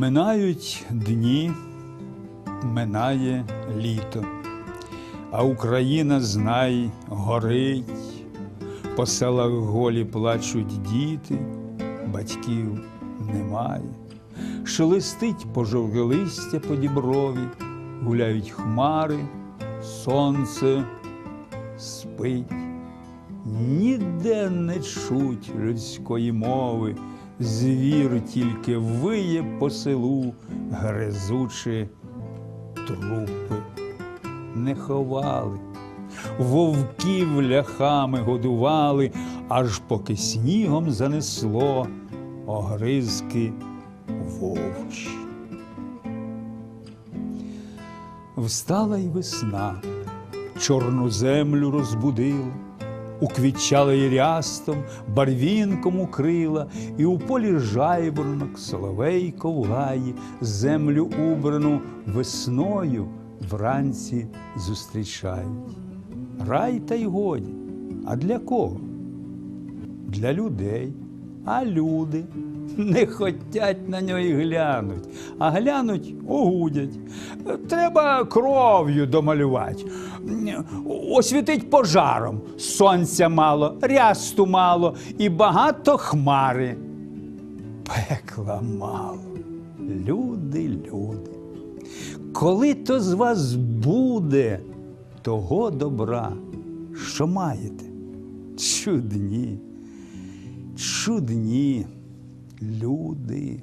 Минають дні, минає літо, а Україна, знай, горить, по селах голі плачуть діти, батьків немає. Шелестить пожовге листя по діброві, гуляють хмари, сонце спить. Ніде не чуть людської мови, звір тільки виє по селу, гризучи трупи. Не ховали, вовків ляхами годували, аж поки снігом занесло огризки вовчі. Встала й весна, чорну землю розбудила, уквітчала ірястом, рястом, барвінком укрила, і у полі жайворонок соловейко ковгає, землю убрану весною вранці зустрічають. Рай та й годі. А для кого? Для людей. А люди не хотять на нього й глянуть, а глянуть огудять. Треба кров'ю домалювати, освітить пожаром. Сонця мало, рясту мало і багато хмари. Пекла мало. Люди, люди. Коли то з вас буде того добра, що маєте? Чудні, чудні люди.